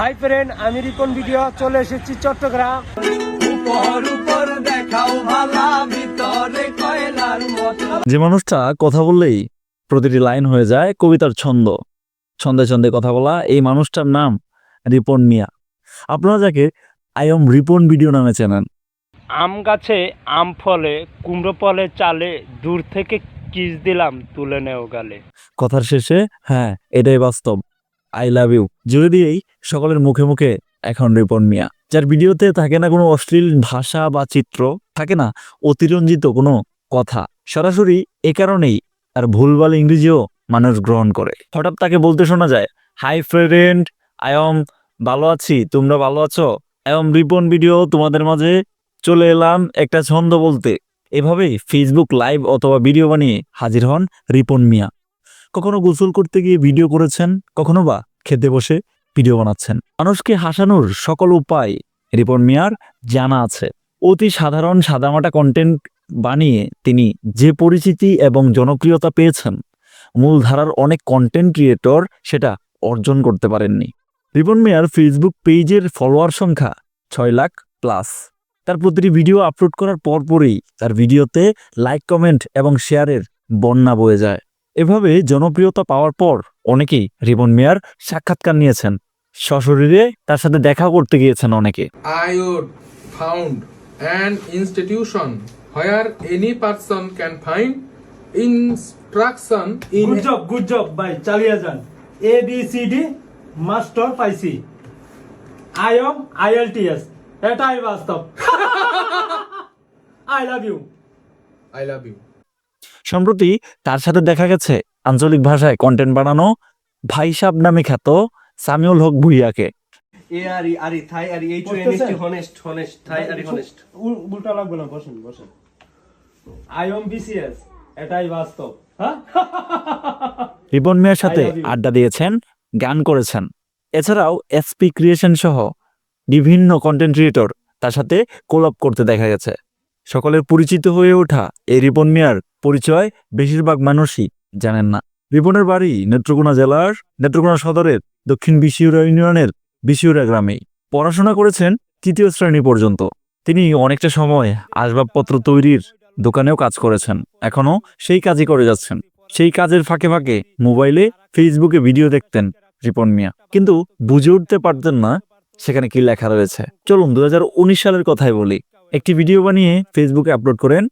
Hi friend আমি Ripon video চলে এসেছি চট্টগ্রাম। উপর উপর দেখাও ভালা ভিতরে কয়লার মতো। যে মানুষটা কথা বললেই প্রতিটি লাইন হয়ে যায় কবিতার ছন্দ। ছন্দে ছন্দে কথা বলা এই মানুষটার নাম রিপন মিয়া। আপনারা যাকে আইএম রিপন ভিডিও নামে চেনেন। আম গাছে আম ফলে কুমড়ো ফলে চালে দূর থেকে কিস দিলাম তুলে নেও গালে। কথার শেষে হ্যাঁ এটাই বাস্তব। আই লাভ ইউ জুড়ে দিয়েই সকলের মুখে মুখে এখন রিপন মিয়া। যার ভিডিওতে থাকে না কোনো অশ্লীল ভাষা বা চিত্র, থাকে না অতিরঞ্জিত কোনো কথা। সরাসরি এ কারণেই আর ভুলভাল ইংরেজিও মানুষ গ্রহণ করে। হঠাৎ তাকে বলতে শোনা যায় হাই ফ্রেন্ড আয়ম ভালো আছি, তোমরা ভালো আছো? আয়ম রিপন ভিডিও তোমাদের মাঝে চলে এলাম একটা ছন্দ বলতে। এভাবেই ফেসবুক লাইভ অথবা ভিডিও বানিয়ে হাজির হন রিপন মিয়া। কখনো গোসল করতে গিয়ে ভিডিও করেছেন? কখনো বা খেতে বসে ভিডিও বানাচ্ছেন? মানুষকে হাসানোর সকল উপায় রিপন মিয়ার জানা আছে। অতি সাধারণ সাদামাটা কন্টেন্ট বানিয়ে তিনি যে পরিচিতি এবং জনপ্রিয়তা পেয়েছেন মূলধারার অনেক কন্টেন্ট ক্রিয়েটর সেটা অর্জন করতে পারেননি। রিপন মিয়ার ফেসবুক পেজের ফলোয়ার সংখ্যা ছয় লাখ প্লাস তার প্রতিটি ভিডিও আপলোড করার পরপরই তার ভিডিওতে লাইক কমেন্ট এবং শেয়ারের বন্যা বয়ে যায়। এভাবে জনপ্রিয়তা পাওয়ার পর অনেকেই রিবন মিয়ার সাক্ষাৎকার নিয়েছেন। সশরীরে তার সাথে দেখা করতে গিয়েছেন অনেকে। Would found an institution where any person can find instruction in good job good job ভাই চালিয়ে যান A B C D master পাইছি। I M I L T S এটাই বাস্তব। I love you I love you. সম্প্রতি তার সাথে দেখা গেছে আঞ্চলিক ভাষায় কন্টেন্ট বানানো ভাই সাব নামে খ্যাত সামিউল হক ভুইয়াকে। এ আরি আরি থাই আরি H O N S T honest honest থাই আরি হনেস্ট উল্টা লাগবে না বসেন বসেন। আই এম বিসিএস এটাই বাস্তব। হ্যাঁ? রিপন মিয়ার সাথে. আড্ডা দিয়েছেন গান করেছেন। এছাড়াও এসপি ক্রিয়েশন সহ বিভিন্ন কন্টেন্ট ক্রিয়েটর তার সাথে কোলাপ করতে দেখা গেছে। সকলের পরিচিত হয়ে ওঠা এই রিপন মিয়ার পরিচয় বেশিরভাগ মানুষই জানেন না। রিপনের বাড়ি নেত্রকোনা জেলার নেত্রকোনা সদরের দক্ষিণ বিশিউরা ইউনিয়নের বিশিউরা গ্রামেই। পড়াশোনা করেছেন তৃতীয় শ্রেণি পর্যন্ত। তিনি অনেকটা সময় আসবাবপত্র তৈরির দোকানেও কাজ করেছেন। এখনও সেই কাজই করে যাচ্ছেন। সেই কাজের ফাঁকে ফাঁকে মোবাইলে ফেসবুকে ভিডিও দেখতেন রিপন মিয়া। কিন্তু বুঝে উঠতে পারতেন না সেখানে কি লেখা রয়েছে। চলুন দু হাজার উনিশ সালের কথাই বলি। একটি ভিডিও বানিয়ে ফেসবুকে আপলোড করেন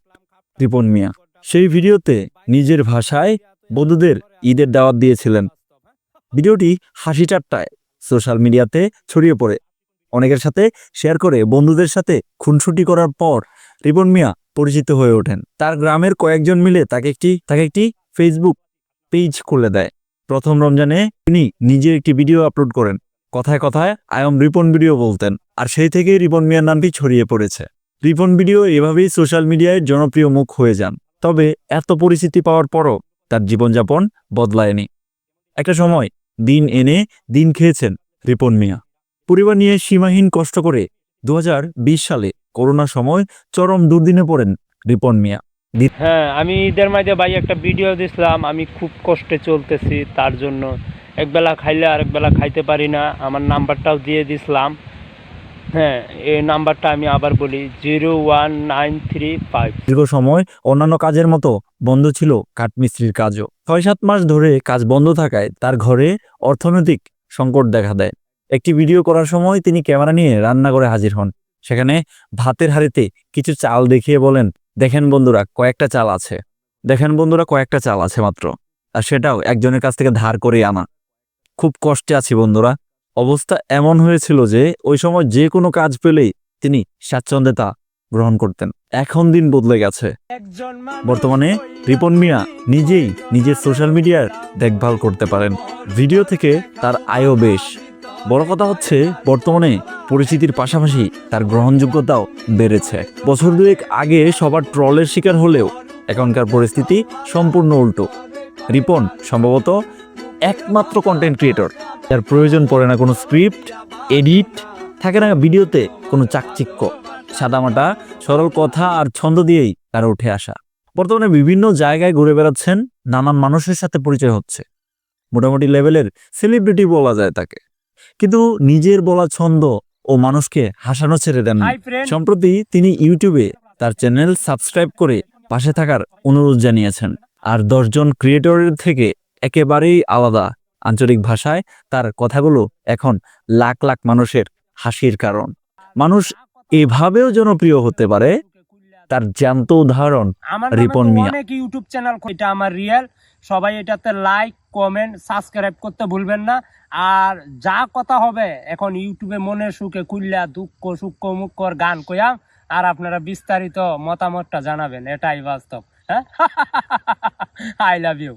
রিপন মিয়া। সেই ভিডিওতে নিজের ভাষায় বন্ধুদের ঈদের দাওয়াত দিয়েছিলেন। ভিডিওটি হাসি ঠাট্টায় সোশ্যাল মিডিয়াতে ছড়িয়ে পড়ে। অনেকের সাথে শেয়ার করে বন্ধুদের সাথে খুনসুটি করার পর রিপন মিয়া পরিচিত হয়ে ওঠেন। তার গ্রামের কয়েকজন মিলে তাকে একটি তাকে একটি ফেসবুক পেজ খুলে দেয়। প্রথম রমজানে তিনি নিজের একটি ভিডিও আপলোড করেন। কথায় কথায় আয়ম রিপন ভিডিও বলতেন, আর সেই থেকেই রিপন মিয়ার নামটি ছড়িয়ে পড়েছে। রিপন ভিডিও এভাবেই সোশ্যাল মিডিয়ায় জনপ্রিয় মুখ হয়ে যান। তবে এত পরিচিতি পাওয়ার পরও তার জীবনযাপন বদলায়নি। একটা সময় দিন এনে দিন খেয়েছেন রিপন মিয়া। পরিবার নিয়ে সীমাহীন কষ্ট করে দু হাজার বিশ সালে করোনা সময় চরম দুর্দিনে পড়েন রিপন মিয়া। হ্যাঁ আমি ঈদের মাঝে ভাই একটা ভিডিও দিছিলাম, আমি খুব কষ্টে চলতেছি তার জন্য। একবেলা খাইলে আরেক বেলা খাইতে পারি না, আমার নাম্বারটাও দিয়ে দিছিলাম। হ্যাঁ এই নাম্বারটা আমি আবার বলি, zero one nine three five. দীর্ঘ সময় অন্যান্য কাজের মতো বন্ধ ছিল কাঠমিস্ত্রির কাজও। ছয় সাত মাস ধরে কাজ বন্ধ থাকায় তার ঘরে অর্থনৈতিক সংকট দেখা দেয়। একটি ভিডিও করার সময় তিনি ক্যামেরা নিয়ে রান্নাঘরে হাজির হন। সেখানে ভাতের হাড়িতে কিছু চাল দেখিয়ে বলেন, দেখেন বন্ধুরা, কয়েকটা চাল আছে। দেখেন বন্ধুরা, কয়েকটা চাল আছে মাত্র। আর সেটাও একজনের কাছ থেকে ধার করে আনা। খুব কষ্টে আছি বন্ধুরা। অবস্থা এমন হয়েছিল যে ওই সময় যে কোনো কাজ পেলেই তিনি স্বাচ্ছন্দ্যে তা গ্রহণ করতেন। এখন দিন বদলে গেছে। বর্তমানে রিপন মিয়া নিজেই নিজের সোশ্যাল মিডিয়ার দেখভাল করতে পারেন। ভিডিও থেকে তার আয়ও বেশ। বড় কথা হচ্ছে, বর্তমানে পরিচিতির পাশাপাশি তার গ্রহণযোগ্যতাও বেড়েছে। বছর দুয়েক আগে সবার ট্রলের শিকার হলেও এখনকার পরিস্থিতি সম্পূর্ণ উল্টো। রিপন সম্ভবত একমাত্র কন্টেন্ট ক্রিয়েটর যার প্রয়োজন পড়ে না কোনো স্ক্রিপ্ট এডিট থাকে না ভিডিওতে কোনো চাকচিক্য। সাদামাটা সরল কথা আর ছন্দ দিয়েই তার উঠে আসা। বর্তমানে বিভিন্ন জায়গায় ঘুরে বেড়াচ্ছেন নানান মানুষের সাথে পরিচয় হচ্ছে। মোটামুটি লেভেলের সেলিব্রিটি বলা যায় তাকে। কিন্তু নিজের বলা ছন্দ ও মানুষকে হাসানো ছেড়ে দেন সম্প্রতি তিনি ইউটিউবে তার চ্যানেল সাবস্ক্রাইব করে পাশে থাকার অনুরোধ জানিয়েছেন। আর দশজন ক্রিয়েটরের থেকে একেবারেই আলাদা আঞ্চলিক ভাষায় তার কথাগুলো এখন লাখ লাখ মানুষের হাসির কারণ। মানুষ এভাবেও জনপ্রিয় হতে পারে? তার জ্যান্ত উদাহরণ রিপন মিয়া। অনেক ইউটিউব চ্যানেল এটা আমার রিয়েল সবাই এটাতে লাইক কমেন্ট সাবস্ক্রাইব করতে ভুলবেন না। আর যা কথা হবে এখন ইউটিউবে মনে সুখে কুল্লা দুঃখ সুখ মুখর গান কয়াম আর আপনারা বিস্তারিত মতামতটা জানাবেন। এটাই বাস্তব। হ্যাঁ? I love you